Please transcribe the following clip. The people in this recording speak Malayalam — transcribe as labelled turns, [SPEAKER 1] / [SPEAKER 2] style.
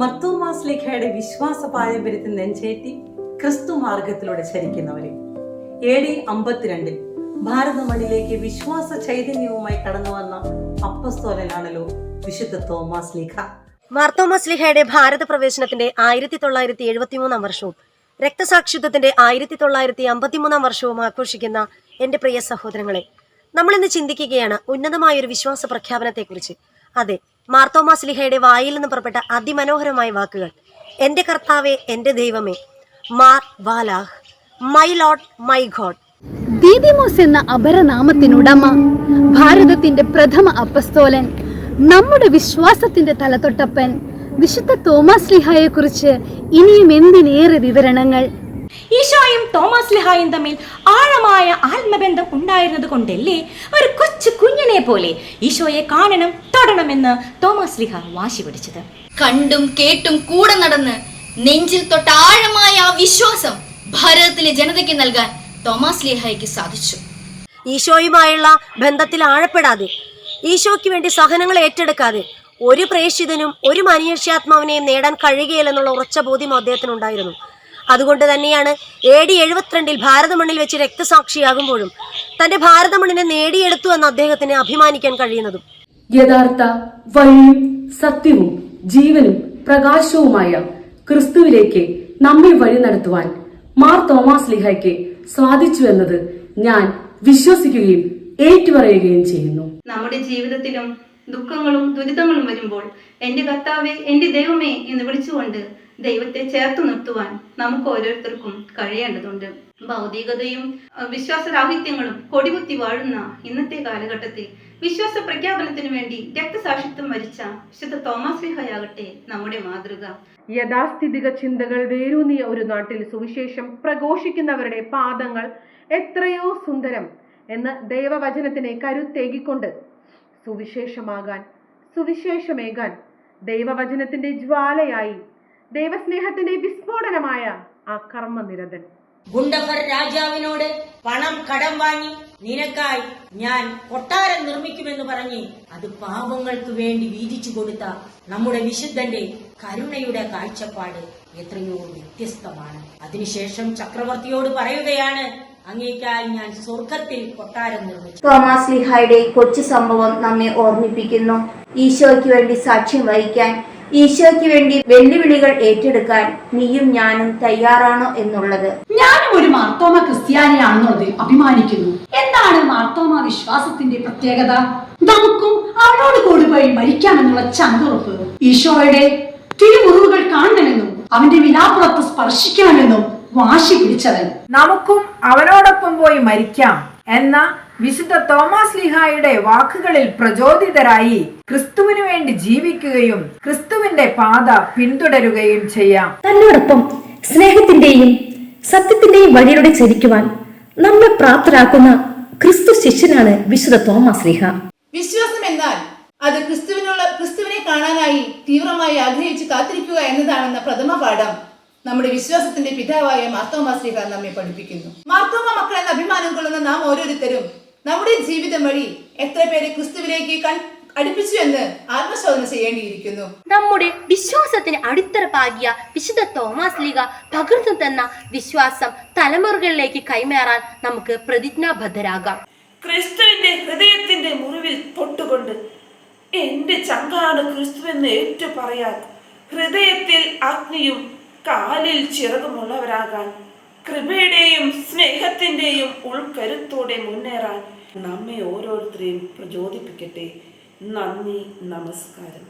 [SPEAKER 1] മർത്തോമാസ് ലേഖയുടെ വിശ്വാസ പാരമ്പര്യത്തിൽ നെഞ്ചേറ്റി ക്രിസ്തു മാർഗത്തിലൂടെ ചരിക്കുന്നവരെ. എ ഡി അമ്പത്തിരണ്ടിൽ ഭാരത മണ്ണിലേക്ക് വിശ്വാസ ചൈതന്യവുമായി കടന്നു വന്ന അപ്പസ്തോലനാണല്ലോ വിശുദ്ധ തോമാസ് ലേഖ.
[SPEAKER 2] മാർത്തോമസ്ലിഹയുടെ ഭാരത പ്രവേശനത്തിന്റെ ആയിരത്തി തൊള്ളായിരത്തി എഴുപത്തിമൂന്നാം വർഷവും രക്തസാക്ഷിത്വത്തിന്റെ ആയിരത്തി തൊള്ളായിരത്തി അമ്പത്തിമൂന്നാം വർഷവും ആഘോഷിക്കുന്ന എന്റെ പ്രിയ സഹോദരങ്ങളെ നമ്മൾ ഇന്ന് ചിന്തിക്കുകയാണ് ഉന്നതമായ ഒരു വിശ്വാസ പ്രഖ്യാപനത്തെക്കുറിച്ച്. അതെ മാർത്തോമാസ്ലിഹയുടെ വായിൽ നിന്ന് പുറപ്പെട്ട അതിമനോഹരമായ വാക്കുകൾ. എന്റെ കർത്താവെ എന്റെ ദൈവമേ മാർ വാലാഹ് my lord my god.
[SPEAKER 3] Didymus എന്ന അപരനാമത്തിനുടമ ഭാരതത്തിന്റെ പ്രഥമ അപ്പസ്തോലൻ നമ്മുടെ വിശ്വാസത്തിന്റെ തലതൊട്ടപ്പൻ വിശുദ്ധ തോമസ് ലിഹായെ കുറിച്ച് ഇനിയും എന്തിനേറെ വിവരണങ്ങൾ?
[SPEAKER 4] ഈശോയും തോമസ് ലിഹായും തമ്മിൽ ആഴമായ ആത്മബന്ധം ഉണ്ടായിരുന്നത് കൊണ്ടല്ലേ? ഒരു കുഞ്ഞിനെ പോലെ ഈശോയെ കാണണം തൊടണമെന്ന് തോമസ് ലിഹ വാശി പിടിച്ചത്.
[SPEAKER 5] കണ്ടും കേട്ടും കൂടെ നടന്ന് നെഞ്ചിൽ തൊട്ട ആഴമായ ആ വിശ്വാസം ഭാരതത്തിലെ ജനതയ്ക്ക് നൽകാൻ തോമസ് ലിഹയ്ക്ക് സാധിച്ചു.
[SPEAKER 2] ഈശോയുമായുള്ള ബന്ധത്തിൽ ആഴപ്പെടാതെ ഈശോയ്ക്ക് വേണ്ടി സഹനങ്ങൾ ഏറ്റെടുക്കാതെ ഒരു പ്രേക്ഷിതനും ഒരു മനുഷ്യാത്മാവിനെയും നേടാൻ കഴിയുകയില്ലെന്നുള്ള ഉറച്ച ബോധ്യം അദ്ദേഹത്തിന് ഉണ്ടായിരുന്നു അതുകൊണ്ട് തന്നെയാണ് എ ഡി എഴുപത്തിരണ്ടിൽ ഭാരതമണ്ണിൽ വെച്ച് രക്തസാക്ഷിയാകുമ്പോഴും തന്റെ ഭാരതമണ്ണിനെ നേടിയെടുത്തു എന്ന് അദ്ദേഹത്തിന് അഭിമാനിക്കാൻ കഴിയുന്നതും.
[SPEAKER 6] യഥാർത്ഥ വഴിയും സത്യവും ജീവനും പ്രകാശവുമായ ക്രിസ്തുവിലേക്ക് നമ്മെ വഴി നടത്തുവാൻ മാർ തോമസ് ലിഹയ്ക്ക് സാധിച്ചു എന്നത് ഞാൻ വിശ്വസിക്കുകയും ഏറ്റുപറയുകയും ചെയ്യുന്നു.
[SPEAKER 7] നമ്മുടെ ജീവിതത്തിലും ദുഃഖങ്ങളും ദുരിതങ്ങളും വരുമ്പോൾ എന്റെ കർത്താവെ എന്റെ ദൈവമേ എന്ന് വിളിച്ചുകൊണ്ട് ദൈവത്തെ ചേർത്ത് നിർത്തുവാൻ നമുക്ക് ഓരോരുത്തർക്കും കഴിയേണ്ടതുണ്ട്. ഭൗതികതയും വിശ്വാസരാഹിത്യങ്ങളും കൊടികുത്തി വാഴുന്ന ഇന്നത്തെ കാലഘട്ടത്തിൽ വിശ്വാസ പ്രഖ്യാപനത്തിനു വേണ്ടി രക്തസാക്ഷിത്വം വരിച്ച വിശുദ്ധ തോമസ് ലിഹയാകട്ടെ നമ്മുടെ മാതൃക.
[SPEAKER 8] യഥാസ്ഥിതിക ചിന്തകൾ വേരൂന്നിയ ഒരു നാട്ടിൽ സുവിശേഷം പ്രഘോഷിക്കുന്നവരുടെ പാദങ്ങൾ എത്രയോ സുന്ദരം എന്ന് ദൈവവചനത്തിനെ കരുത്തേകിക്കൊണ്ട് സുവിശേഷമാകാൻ സുവിശേഷമേകാൻ ദൈവവചനത്തിന്റെ ജ്വാലയായി ദൈവസ്നേഹത്തിന്റെ വിസ്ഫോടനമായ ആ കർമ്മനിരതൻ.
[SPEAKER 9] ഗുണ്ടഫർ രാജാവിനോട് പണം കടം വാങ്ങി നിനക്കായി ഞാൻ കൊട്ടാരം നിർമ്മിക്കുമെന്ന് പറഞ്ഞ് അത് പാപങ്ങൾക്ക് വേണ്ടി വീതിച്ചു കൊടുത്ത നമ്മുടെ വിശുദ്ധന്റെ കരുണയുടെ കാഴ്ചപ്പാട് എത്രയോ വ്യത്യസ്തമാണ്. അതിനുശേഷം ചക്രവർത്തിയോട് പറയുകയാണ് അങ്ങേക്കായി ഞാൻ സ്വർഗത്തിൽ കൊട്ടാരം നിർമ്മിച്ചു.
[SPEAKER 10] തോമാസ് ലിഹായുടെ കൊച്ചു സംഭവം നമ്മെ ഓർമ്മിപ്പിക്കുന്നു. ഈശോയ്ക്ക് വേണ്ടി സാക്ഷ്യം വഹിക്കാൻ ഈശോയ്ക്ക് വേണ്ടി വെല്ലുവിളികൾ ഏറ്റെടുക്കാൻ നീയും ഞാനും തയ്യാറാണോ എന്നുള്ളത്.
[SPEAKER 11] ഞാനും ഒരു മാർത്തോമ ക്രിസ്ത്യാനിയാണെന്നുള്ളതിൽ അഭിമാനിക്കുന്നു. എന്താണ് മാർത്തോമ വിശ്വാസത്തിന്റെ പ്രത്യേകത? നമുക്കും അവനോട് കൂടി പോയി മരിക്കാമെന്നുള്ള ചങ്കുറപ്പ്. ഈശോയുടെ തിരുമുറിവുകൾ കാണണമെന്നും അവന്റെ വിലാപ്പുറത്ത് സ്പർശിക്കണമെന്നും വാശി പിടിച്ചവൻ.
[SPEAKER 12] നമുക്കും അവനോടൊപ്പം പോയി മരിക്കാം എന്ന വിശുദ്ധ തോമസ് ലിഹായുടെ വാക്കുകളിൽ പ്രചോദിതരായി ക്രിസ്തുവിനു വേണ്ടി ജീവിക്കുകയും ക്രിസ്തുവിന്റെ പാത പിന്തുടരുകയും ചെയ്യാം.
[SPEAKER 3] തന്നോടൊപ്പം സ്നേഹത്തിന്റെയും സത്യത്തിന്റെയും വഴിയിലൂടെ ചരിക്കുവാൻ നമ്മെ പ്രാപ്തരാക്കുന്ന ക്രിസ്തു ശിഷ്യനാണ് വിശുദ്ധ തോമസ് ലിഹ.
[SPEAKER 13] വിശ്വാസം എന്നാൽ അത് ക്രിസ്തുവിനുള്ള ക്രിസ്തുവിനെ കാണാനായി തീവ്രമായി ആഗ്രഹിച്ച് കാത്തിരിക്കുക എന്നതാണെന്ന പ്രഥമ പാഠം നമ്മുടെ വിശ്വാസത്തിന്റെ പിതാവായ മാർത്തോമാ ശ്രീഹ നമ്മെ പഠിപ്പിക്കുന്നു. മാർത്തോമ മക്കൾ എന്ന അഭിമാനം കൊള്ളുന്ന നാം ഓരോരുത്തരും നമ്മുടെ ജീവിതം വഴി എത്ര പേരെ ക്രിസ്തുവിലേക്ക് കൺ അടുപ്പിച്ചു എന്ന് ആത്മശോധന ചെയ്യേണ്ടിയിരിക്കുന്നു.
[SPEAKER 5] നമ്മുടെ വിശ്വാസത്തിന് അടിത്തറ പാകിയ വിശുദ്ധ തോമസ് ലീഗ പകർന്നു തന്ന വിശ്വാസം തലമുറകളിലേക്ക് കൈമാറാൻ നമുക്ക് പ്രതിജ്ഞാബദ്ധരാകാം.
[SPEAKER 4] ക്രിസ്തുവിന്റെ ഹൃദയത്തിന്റെ മുറിവിൽ തൊട്ടുകൊണ്ട് എന്റെ ചങ്കാണ് ക്രിസ്തുവെന്ന് ഏറ്റു പറയാൻ ഹൃദയത്തിൽ അഗ്നിയും കാലിൽ ചിറകുമുള്ളവരാകാൻ കൃപയുടെയും സ്നേഹത്തിന്റെയും ഉൾക്കരുത്തോടെ മുന്നേറാൻ നമ്മെ ഓരോരുത്തരെയും പ്രചോദിപ്പിക്കട്ടെ. നന്ദി നമസ്കാരം.